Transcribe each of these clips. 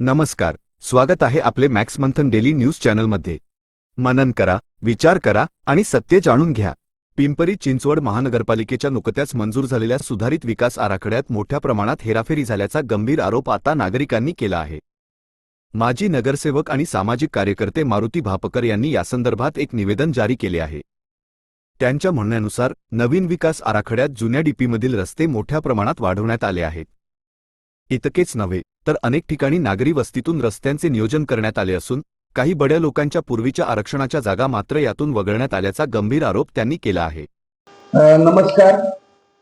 नमस्कार स्वागत आहे आपले मॅक्स मंथन डेली न्यूज चॅनलमध्ये. मनन करा विचार करा आणि सत्य जाणून घ्या. पिंपरी चिंचवड महानगरपालिकेच्या नुकत्याच मंजूर झालेल्या सुधारित विकास आराखड्यात मोठ्या प्रमाणात हेराफेरी झाल्याचा गंभीर आरोप आता नागरिकांनी केला आहे. माजी नगरसेवक आणि सामाजिक कार्यकर्ते मारुती भापकर यांनी यासंदर्भात एक निवेदन जारी केले आहे. त्यांच्या म्हणण्यानुसार नवीन विकास आराखड्यात जुन्या डीपीमधील रस्ते मोठ्या प्रमाणात वाढवण्यात आले आहेत. इतकेच नव्हे तर अनेक ठिकाणी नागरी वस्तीतून रस्त्यांचे नियोजन करण्यात आले असून काही बड्या लोकांच्या पूर्वीच्या आरक्षणाच्या जागा मात्र यातून वगळण्यात आल्याचा गंभीर आरोप त्यांनी केला आहे. नमस्कार.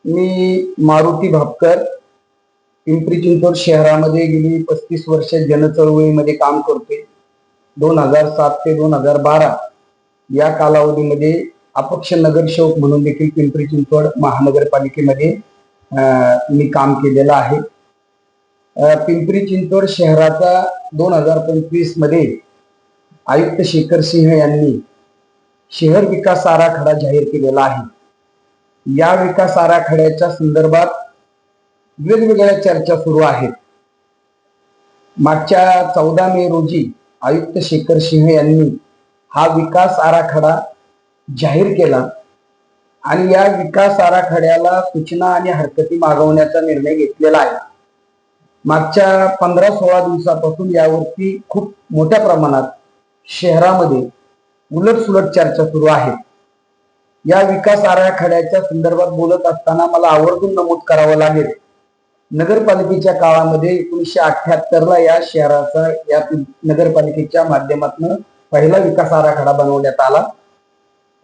मी मारुती भापकर. पिंपरी चिंचवड शहरामध्ये गेली पस्तीस वर्ष जनचळवळीमध्ये काम करते दोन हजार सात ते दोन हजार बारा या कालावधीमध्ये अपक्ष नगरसेवक म्हणून देखील पिंपरी चिंचवड महानगरपालिकेमध्ये मी काम केलेलं आहे. पिंपरी चिंचवड शहराचा दोन हजार पंचवीसमध्ये आयुक्त शेखर सिंह यांनी शहर विकास आराखडा जाहीर केलेला आहे. या विकास आराखड्याच्या संदर्भात वेगवेगळ्या चर्चा सुरू आहेत. मागच्या चौदा मे रोजी आयुक्त शेखर सिंह यांनी हा विकास आराखडा जाहीर केला आणि या विकास आराखड्याला सूचना आणि हरकती मागवण्याचा निर्णय घेतलेला आहे. मागच्या पंधरा सोळा दिवसापासून यावरती खूप मोठ्या प्रमाणात शहरामध्ये उलटसुलट चर्चा सुरू आहे. या विकास आराखड्याच्या संदर्भात बोलत असताना मला आवर्जून नमूद करावं लागेल. नगरपालिकेच्या काळामध्ये एकोणीसशे अठ्ठ्याहत्तरला या शहराचा या नगरपालिकेच्या माध्यमातून पहिला विकास आराखडा बनवण्यात आला.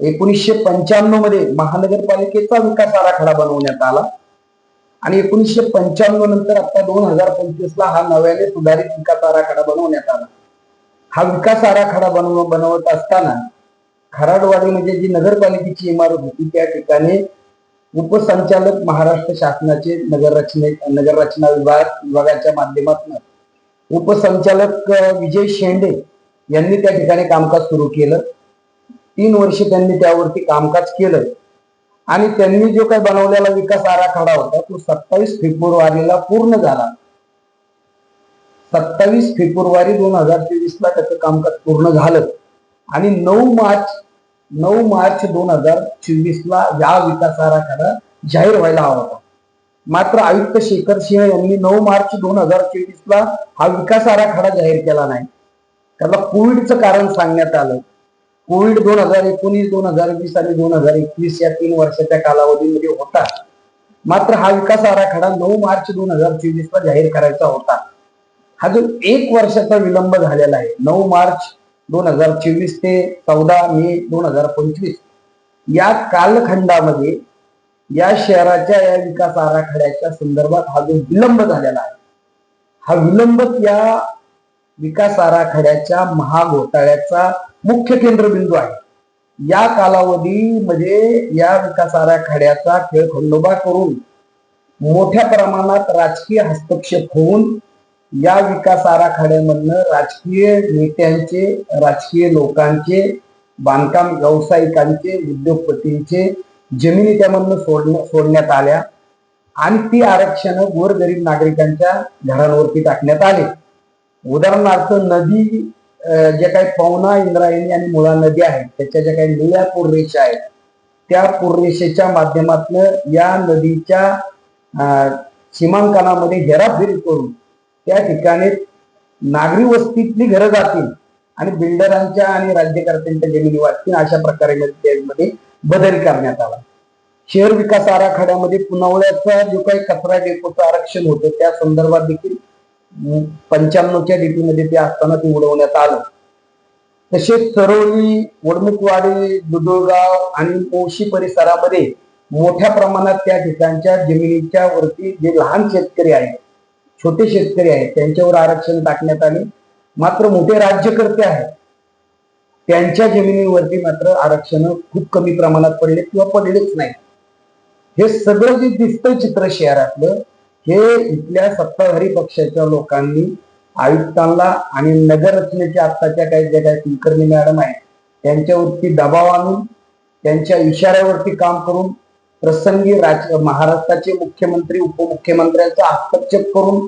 एकोणीसशे पंच्याण्णवमध्ये महानगरपालिकेचा विकास आराखडा बनवण्यात आला. आणि एकोणीसशे पंच्याण्णव नंतर आता दोन हजार पंचवीस ला हा नव्याने सुधारित विकास आराखडा बनवण्यात आला. हा विकास आराखडा बनव बनवत असताना खराडवाडी म्हणजे जी नगरपालिकेची इमारत होती त्या ठिकाणी उपसंचालक महाराष्ट्र शासनाचे नगररचने नगररचना विभाग विभागाच्या माध्यमातून उपसंचालक विजय शेंडे यांनी त्या ठिकाणी कामकाज सुरू केलं. तीन वर्ष त्यांनी त्यावरती कामकाज केलं. आणि त्यांनी जो काही बनवलेला विकास आराखडा होता तो सत्तावीस फेब्रुवारीला पूर्ण झाला. सत्तावीस फेब्रुवारी दोन हजार तेवीस ला त्याचं कामकाज पूर्ण झालं. आणि नऊ मार्च नऊ मार्च दोन हजार चोवीस ला या विकास आराखडा जाहीर व्हायला हवा होता. मात्र आयुक्त शेखर सिंह यांनी नऊ मार्च दोन हजार चोवीस ला हा विकास आराखडा जाहीर केला नाही. त्याला कोविडचं कारण सांगण्यात आलं. कोविड दोन हजार एकोणीस दोन हजार वीस आणि दोन हजार एकवीस या तीन वर्षाच्या कालावधीमध्ये होता. मात्र हा विकास आराखडा नऊ मार्च दोन हजार चोवीस ला जाहीर करायचा होता. हा जो एक वर्षाचा विलंब झालेला आहे नऊ मार्च दोन हजार चोवीस ते चौदा मे दोन हजार पंचवीस या कालखंडामध्ये या शहराच्या या विकास आराखड्याच्या संदर्भात हा जो विलंब झालेला आहे हा विलंब या विकास आराखड्याच्या महाघोटाळ्याचा मुख्य केंद्रबिंदू आहे. या कालावधीमध्ये म्हणजे या विकास आराखड्याचा खेळखंडोबा करून मोठ्या प्रमाणात राजकीय हस्तक्षेप होऊन या विकास आराखड्यामधनं राजकीय नेत्यांचे राजकीय लोकांचे बांधकाम व्यावसायिकांचे उद्योगपतींचे जमिनी त्यामधनं सोडण्या सोडण्यात आल्या आणि ती आरक्षण गोरगरीब नागरिकांच्या घरांवरती टाकण्यात आले. उदाहरणार्थ नदी जे काही पवना इंद्रायणी आणि मुळा नदी आहेत त्याच्या ज्या काही निळ्या पूररेषा आहेत त्या पूररेषेच्या माध्यमातून या नदीच्या सीमांकनामध्ये हेराफेरी करून त्या ठिकाणी नागरी वस्तीतली घरं जातील आणि बिल्डरांच्या आणि राज्यकर्त्यांच्या जमिनी वाचतील अशा प्रकारे त्यामध्ये बदल करण्यात आला. शहर विकास आराखड्यामध्ये पुनावळ्याचा जो काही कचरा डेपोचं आरक्षण होतं त्या संदर्भात देखील पंच्याण्णवच्या डीपीमध्ये ते असताना ते उडवण्यात आलं. तसेच सरोळी वडमुखवाडी दुधोगाव आणि मोशी परिसरामध्ये मोठ्या प्रमाणात त्या ठिकाणच्या जमिनीच्या वरती जे लहान शेतकरी आहेत छोटे शेतकरी आहेत त्यांच्यावर आरक्षण टाकण्यात आले. मात्र मोठे राज्यकर्ते आहेत. त्यांच्या जमिनीवरती मात्र आरक्षण खूप कमी प्रमाणात पडले किंवा पडलेच नाही. हे सगळं जे दिसतंय चित्र शहरातलं हे इथल्या सत्ताधारी पक्षाच्या लोकांनी आयुक्तांना आणि नगर रचनेच्या आत्ताच्या काही ज्या काही कुलकर्णी मॅडम आहेत त्यांच्यावरती दबाव आणून त्यांच्या इशाऱ्यावरती काम करून प्रसंगी राज महाराष्ट्राचे मुख्यमंत्री उपमुख्यमंत्र्यांचा हस्तक्षेप करून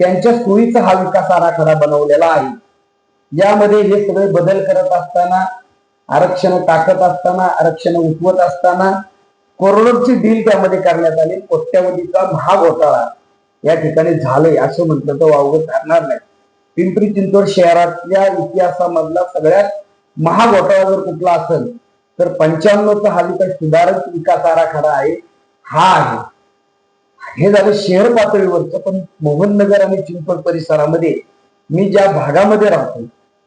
त्यांच्या सोयीचा हा विकास आराखडा बनवलेला आहे. यामध्ये हे सगळे बदल करत असताना आरक्षण टाकत असताना आरक्षण उठवत असताना करोडोची डील त्यामध्ये करण्यात आली. कोट्यावधीचा महाघोटाळा या ठिकाणी झालंय असं म्हटलं तर वावगं ठरणार नाही. पिंपरी चिंचवड शहरातल्या इतिहासामधला सगळ्यात महाघोटाळा जर कुठला असेल तर पंच्याण्णवचा हा विकास सुधारक विकास आराखडा आहे. हा आहे. हे झालं शहर पातळीवरचं पण मोहननगर आणि चिंचवड परिसरामध्ये मी ज्या भागामध्ये राहतो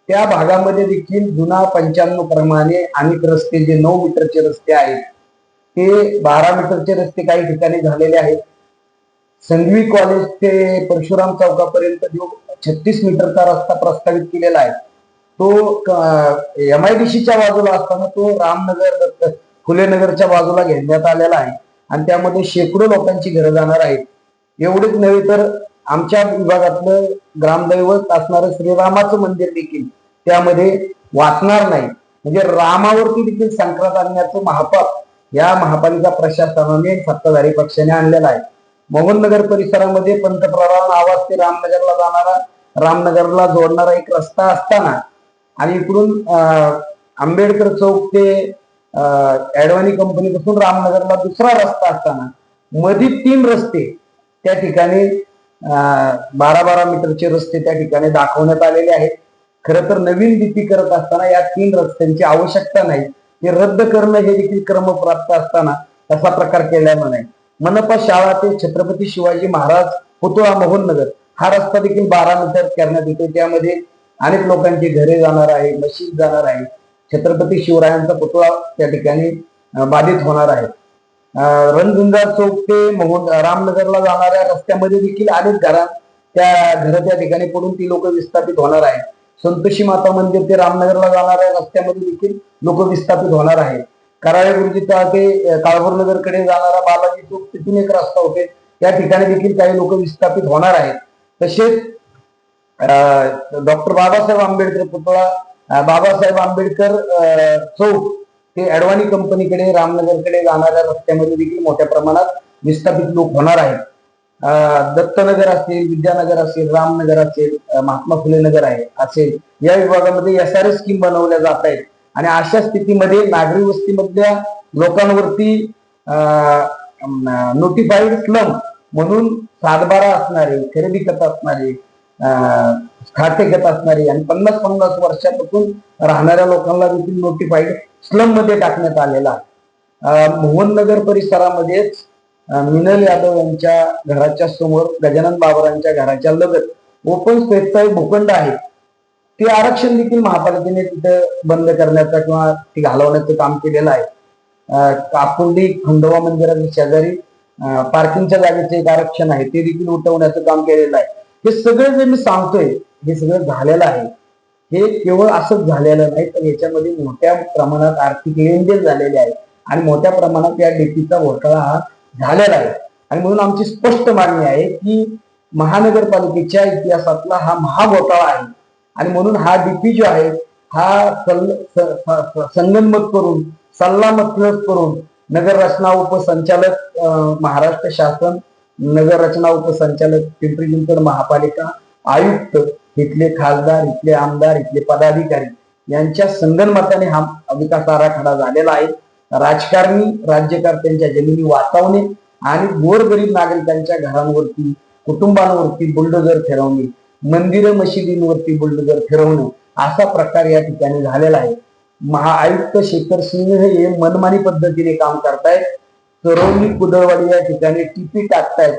त्या भागामध्ये देखील जुना पंच्याण्णव प्रमाणे अनेक रस्ते जे नऊ मीटरचे रस्ते आहेत ते बारा मीटरचे रस्ते काही ठिकाणी झालेले आहेत. संघवी कॉलेज ते परशुराम चौकापर्यंत जो छत्तीस मीटरचा रस्ता प्रस्तावित केलेला आहे तो एम आय डी सीच्या बाजूला असताना तो रामनगर फुलेनगरच्या बाजूला घेण्यात आलेला आहे. आणि त्यामध्ये शेकडो लोकांची घरं जाणार आहेत. एवढेच नव्हे तर आमच्या विभागातलं ग्रामदैवत असणारं श्रीरामाचं मंदिर देखील त्यामध्ये वाचणार नाही. म्हणजे रामावरती देखील संक्रांत आणण्याचं महापाप या महापालिका प्रशासनाने सत्ताधारी पक्षाने आणलेला आहे. मोहननगर परिसरामध्ये पंतप्रधान आवाज ते रामनगरला जाणारा रामनगरला जोडणारा एक रस्ता असताना आणि इकडून आंबेडकर चौक ते ऍडवानी कंपनी पासून रामनगरला दुसरा रस्ता असताना मध्ये तीन रस्ते त्या ठिकाणी अं, बारा बारा मीटरचे रस्ते त्या ठिकाणी दाखवण्यात आलेले आहेत. खरं तर नवीन डीपी करत असताना या तीन रस्त्यांची आवश्यकता नाही. हे रद्द करणं हे देखील क्रमप्राप्त असताना तसा प्रकार केल्यानं नाही. मनपा शाळा ते छत्रपती शिवाजी महाराज पुतळा मोहननगर हा रस्ता देखील बारा मीटर करण्यात येतो. त्यामध्ये अनेक लोकांची घरे जाणार आहे मशीद जाणार आहे छत्रपती शिवरायांचा पुतळा त्या ठिकाणी बाधित होणार आहे. अं, चौक ते मोहन रामनगरला जाणाऱ्या रस्त्यामध्ये देखील अनेक घरां त्या घर त्या ठिकाणी पडून ती लोक विस्थापित होणार आहेत. संतोषी माता मंदिर ते रामनगरला जाणाऱ्या रस्त्यामध्ये देखील लोक विस्थापित होणार आहेत. कराळे गुरुजीचा ते काळभोर नगरकडे जाणारा बालाजी चौक तिथून एक रस्ता होते. त्या ठिकाणी देखील काही लोक विस्थापित होणार आहेत. तसेच डॉक्टर बाबासाहेब आंबेडकर पुतळा बाबासाहेब आंबेडकर अं, चौक ते अडवाणी कंपनीकडे रामनगरकडे जाणाऱ्या रस्त्यामध्ये देखील मोठ्या प्रमाणात विस्थापित लोक होणार आहेत. दत्तनगर असेल विद्यानगर असेल रामनगर असेल महात्मा फुले नगर आहे असेल. या विभागामध्ये एस आर एस स्कीम बनवल्या जात आहेत. आणि अशा स्थितीमध्ये नागरी वस्तीमधल्या लोकांवरती नोटिफाईड स्लम म्हणून सातबारा असणारे खरेदी करत असणारे खाते घेत असणारे आणि पन्नास पन्नास वर्षापासून राहणाऱ्या लोकांना देखील नोटिफाईड स्लममध्ये टाकण्यात आलेला आहे. नगर परिसरामध्येच मिनल यादव यांच्या घराच्या समोर गजानन बाबरांच्या घराच्या लगत ओपन स्पेसचा एक भूखंड आहे. ते आरक्षण देखील महापालिकेने तिथं बंद करण्याचा किंवा ती घालवण्याचं काम केलेलं आहे. काकुंडी खंडोबा मंदिराच्या शेजारी पार्किंगच्या जागेचं एक आरक्षण आहे. ते देखील उठवण्याचं काम केलेलं आहे. हे सगळं जे मी सांगतोय हे सगळं झालेलं आहे. हे केवळ असंच झालेलं नाही तर याच्यामध्ये मोठ्या प्रमाणात आर्थिक लेनदेन झालेले आहे. आणि मोठ्या प्रमाणात या डीपीचा घोटाळा हा झालेला आहे. आणि म्हणून आमची स्पष्ट मागणी आहे की महानगरपालिकेच्या इतिहासातला हा महाघोटाळा आहे. आणि म्हणून हा डीपी जो आहे हा सल्ल- संगनमत करून सल्लामसलत करून नगर रचना उपसंचालक महाराष्ट्र शासन नगर रचना उपसंचालक पिंपरी चिंचवड महापालिका आयुक्त इथले खासदार इथले आमदार इथले पदाधिकारी यांच्या संगनमताने हा विकास आराखडा झालेला आहे. राजकारणी राज्यकर्त्यांच्या जमिनी वाचवणे आणि गोरगरीब नागरिकांच्या घरांवरती कुटुंबांवरती बुलडोजर फिरवणे मंदिर मशिदींवरती बुलडोजर फिरवणे असा प्रकार या ठिकाणी झालेला आहे. महाआयुक्त शेखर सिंह हे मनमानी पद्धतीने काम करतायत. चरवली कुदळवाडी या ठिकाणी टिपी टाकतायत.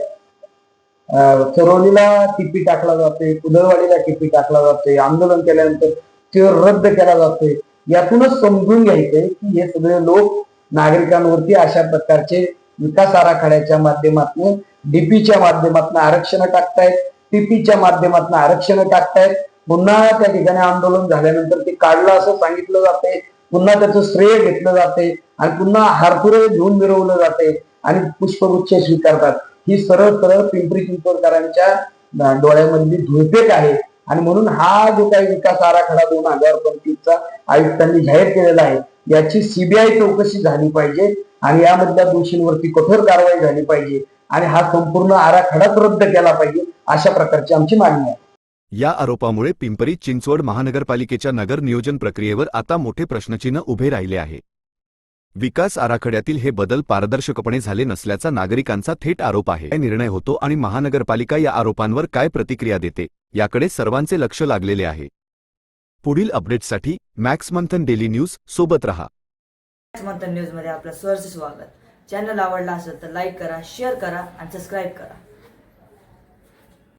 अं, टिपी टाकला जाते कुदळवाडीला टिपी टाकला जाते आंदोलन केल्यानंतर ते रद्द केला जातोय. यातूनच समजून घ्यायचंय की हे सगळे लोक नागरिकांवरती अशा प्रकारचे विकास आराखड्याच्या माध्यमातून डीपीच्या माध्यमातून आरक्षण टाकतायत पीपीच्या माध्यमातून आरक्षण टाकतायत. पुन्हा त्या ठिकाणी आंदोलन झाल्यानंतर ते काढलं असं सांगितलं जाते पुन्हा त्याचं श्रेय घेतलं जाते आणि पुन्हा हारपुरे घेऊन मिरवलं जाते आणि पुष्पगुच्छ स्वीकारतात. ही सरळ सरळ पिंपरी चिंचवडकरांच्या डोळ्यामधली धुळपेट आहे. आणि म्हणून हा जो काही विकास आराखडा दोन हजार पंचवीसचा आयुक्तांनी जाहीर केलेला आहे याची सीबीआय चौकशी झाली पाहिजे आणि यामधल्या दोषींवरती कठोर कारवाई झाली पाहिजे आणि हा संपूर्ण आराखडाच रद्द केला पाहिजे अशा प्रकारची आमची मागणी आहे. या आरोपामुळे पिंपरी चिंचवड महानगरपालिकेच्या नगर नियोजन प्रक्रियेवर आता मोठे प्रश्नचिन्ह उभे राहिले आहे. विकास आराखड्यातील हे बदल पारदर्शकपणे झाले नसल्याचा नागरिकांचा थेट आरोप आहे. निर्णय होतो आणि महानगरपालिका या आरोपांवर काय प्रतिक्रिया देते याकडे सर्वांचे लक्ष लागलेले आहे. पुढील अपडेटसाठी मॅक्स मंथन डेली न्यूज सोबत रहा. मंथन न्यूजमध्ये आपलं सहर्ष स्वागत. चॅनल आवडला असेल तर लाईक करा शेअर करा आणि सबस्क्राईब करा.